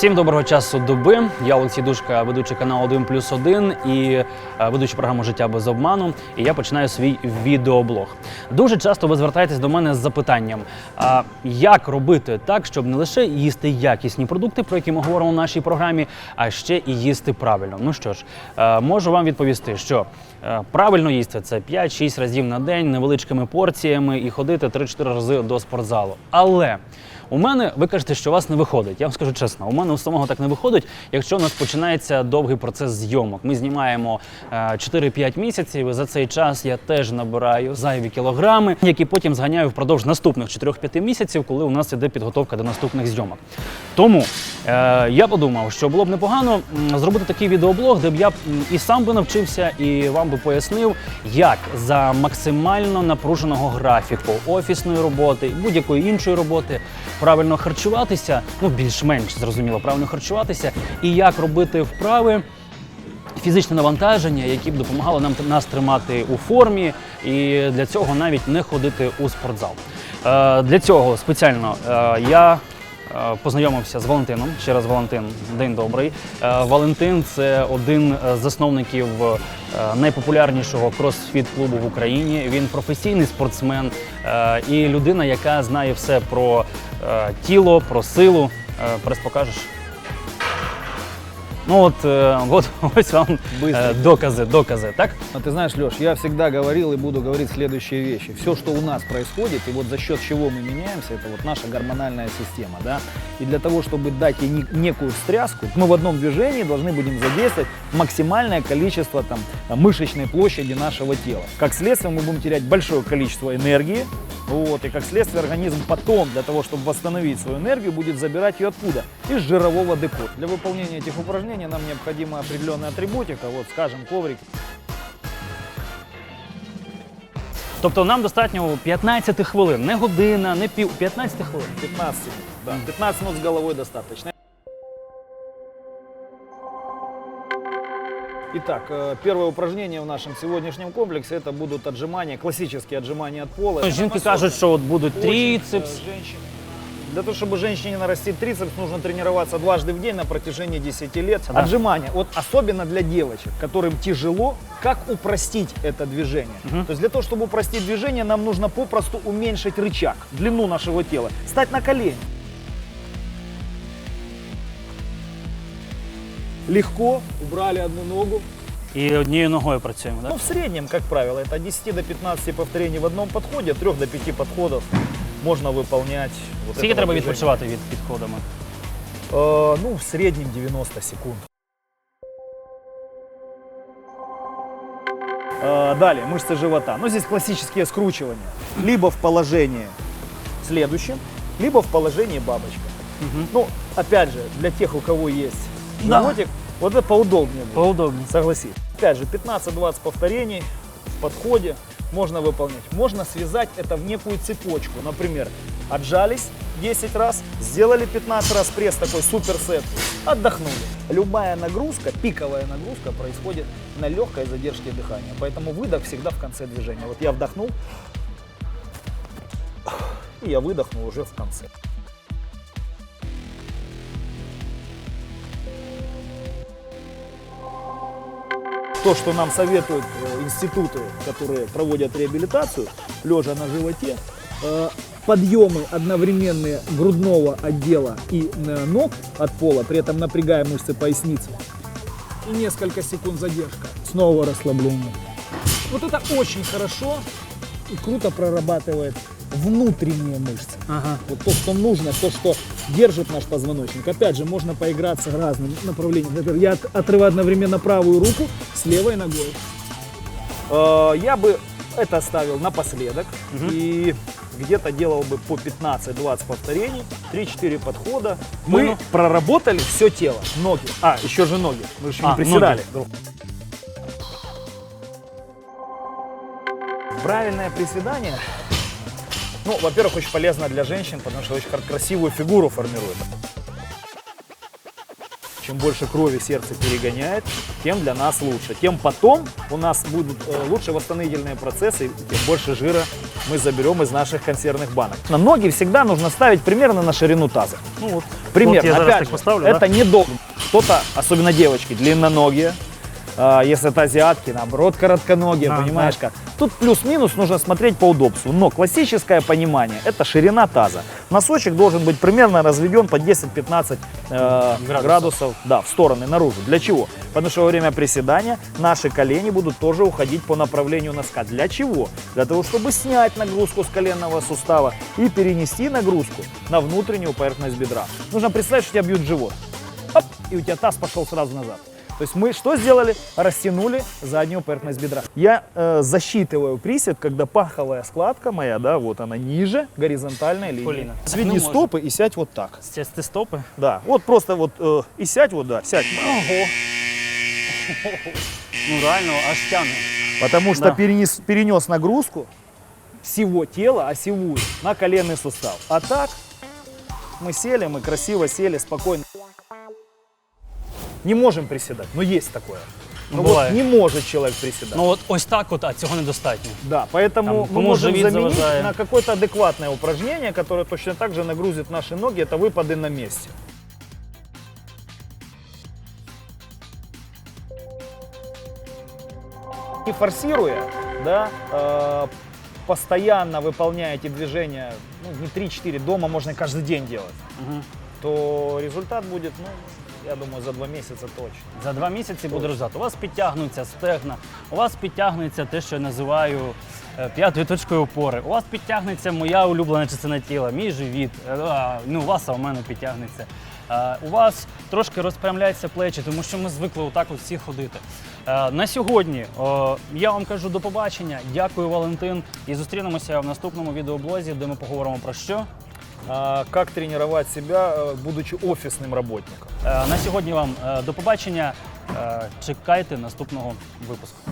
Всім доброго часу доби. Я Олексій Душка, ведучий каналу 1 плюс 1 і е, ведучий програму Життя без обману. І я починаю свій відеоблог. Дуже часто ви звертаєтесь до мене з запитанням: а як робити так, щоб не лише їсти якісні продукти, про які ми говоримо в нашій програмі, а ще і їсти правильно. Ну що ж, е, можу вам відповісти, що правильно їсти це 5-6 разів на день невеличкими порціями і ходити 3-4 рази до спортзалу. Але у мене ви кажете, що у вас не виходить. Я вам скажу чесно, у мене у самого так не виходить, якщо у нас починається довгий процес зйомок. Ми знімаємо е, 4-5 місяців. і За цей час я теж набираю зайві кілограми, які потім зганяю впродовж наступних 4-5 місяців, коли у нас іде підготовка до наступних зйомок. Тому е, я подумав, що було б непогано зробити такий відеоблог, де б я і сам би навчився, і вам би пояснив, як за максимально напруженого графіку офісної роботи будь-якої іншої роботи правильно харчуватися, ну більш-менш зрозуміло, правильно харчуватися, і як робити вправи. Фізичне навантаження, які б допомагали нам нас тримати у формі, і для цього навіть не ходити у спортзал. Е, для цього спеціально е, я познайомився з Валентином. Ще раз Валентин, день добрий. Е, Валентин це один з засновників е, найпопулярнішого кросфіт-клубу в Україні. Він професійний спортсмен е, і людина, яка знає все про е, тіло, про силу. Е, Прес покажеш. Ну от, е, от ось вам е, Быстро. докази, докази, так? Но ты знаешь, Леш, я всегда говорил и буду говорить следующие вещи. Все, что у нас происходит, и вот за счет чего мы меняемся, это вот наша гормональная система, да. И для того, чтобы дать ей не- некую встряску, мы в одном движении должны будем задействовать максимальное количество там мышечной площади нашего тела. Как следствие, мы будем терять большое количество энергии, вот, и как следствие организм потом, для того, чтобы восстановить свою энергию, будет забирать ее откуда? Из жирового депо. Для выполнения этих упражнений нам необходима определенная атрибутика, вот, скажем, коврик Тобто нам достатньо 15 хвилин, не година, не пів, 15 хвилин. 15 минут. Да. 15 минут с головой достаточно. Итак, э, первое упражнение в нашем сегодняшнем комплексе это будут отжимания, классические отжимания от пола. Ну, Жінки кажуть, що от будуть Очень, тріцепс. э, женщин- Для того, чтобы женщине нарастить трицепс, нужно тренироваться дважды в день на протяжении 10 лет. Да. Отжимания, вот особенно для девочек, которым тяжело, как упростить это движение. Мгм. То есть для того, чтобы упростить движение, нам нужно попросту уменьшить рычаг, длину нашего тела, стать на колени. Легко, убрали одну ногу. І однією ногою працюємо, Ну, так? в среднем, как правило, это от 10 до 15 повторений в одном подходе, от 3 до 5 подходов можно выполнять. Вот Скільки этого треба движения. відпочивати від підходами? Э, ну, в среднем 90 секунд. Э, Далее, мышцы живота. Ну, здесь классические скручивания. Либо в положении следующем, либо в положении бабочка. Мгм. Ну, опять же, для тех, у кого есть Да. животик, вот это поудобнее будет. Поудобніше. Согласись. Опять же, 15-20 повторений в подходе можно выполнять. Можно связать это в некую цепочку. Например, отжались 10 раз, сделали 15 раз пресс, такой суперсет, отдохнули. Любая нагрузка, пиковая нагрузка происходит на легкой задержке дыхания. Поэтому выдох всегда в конце движения. Вот я вдохнул, и я выдохнул уже в конце. То, что нам советуют э, институты, которые проводят реабилитацию, лежа на животе, э, подъемы одновременные грудного отдела и э, ног от пола, при этом напрягая мышцы поясницы. И несколько секунд задержка. Снова расслабление. Вот это очень хорошо и круто прорабатывает внутренние мышцы. Ага. Вот то, что нужно, то, что держит наш позвоночник. Опять же, можно поиграться разным направлением. Например, я от- отрываю одновременно правую руку с левой ногой. Э, Я бы это оставил напоследок и где-то делал бы по 15-20 повторений, 3-4 подхода. Мы Ну-ну. проработали все тело, ноги. А, еще же ноги. Мы еще А, не приседали. Правильное приседание ну, во-первых, очень полезно для женщин, потому что очень кра- красивую фигуру формирует. Чем больше крови сердце перегоняет, тем для нас лучше. Тем потом у нас будут э, лучше восстановительные процессы, и тем больше жира мы заберем из наших консервных банок. На ноги всегда нужно ставить примерно на ширину таза. Ну от Примерно. От я Опять так поставлю. это да? не долго. Кто-то, особенно девочки, длинноногие. А, Если это азиатки, наоборот, коротконогие, Да, понимаешь как. Тут плюс-минус нужно смотреть по удобству. Но классическое понимание – это ширина таза. Носочек должен быть примерно разведен по 10-15 э, Градусов. градусов. да, в стороны, наружу. Для чего? Потому что во время приседания наши колени будут тоже уходить по направлению носка. Для чего? Для того, чтобы снять нагрузку с коленного сустава и перенести нагрузку на внутреннюю поверхность бедра. Нужно представить, что тебя бьют живот. Оп, и у тебя таз пошел сразу назад. То есть мы что сделали? Растянули заднюю поверхность бедра. Я э, засчитываю присед, когда паховая складка моя, да, вот она ниже горизонтальной линии. Коліна. Сведи Ну, стопы и сядь вот так. Стясти стопи. Да, вот просто вот э, и сядь вот, да, сядь. Ого. Ну реально, аж тягне. Потому что Да. перенес, перенес нагрузку всего тела, осевую, на коленный сустав. А так мы сели, мы красиво сели, спокойно. Не можем приседать, но есть такое. Ну вот Бывает. не может человек приседать. Ну от ось так от, а цього недостатньо. Да, поэтому Там, мы кому можем заменить заважает. на какое-то адекватное упражнение, которое точно так же нагрузит наши ноги. Это выпады на месте. Не форсируя, да, э, постоянно выполняя эти движения, ну, не 3-4, дома можно каждый день делать, то результат будет, ну, я думаю, за два месяца точно. За два місяці буде результат. У вас підтягнуться стегна, у вас підтягнеться те, що я називаю е, п'ятою точкою опори. У вас підтягнеться моя улюблена частина тіла, мій живіт. Е, Ну, у вас, а у мене підтягнеться. Е, У вас трошки розпрямляються плечі, тому що ми звикли отак от всі ходити. Е, На сьогодні я вам кажу до побачення. Дякую, Валентин. І зустрінемося в наступному відеоблозі, де ми поговоримо про що. А, как тренировать себя, э, будучи офисным работником? На сьогодні вам до побачення. Чекайте наступного випуску.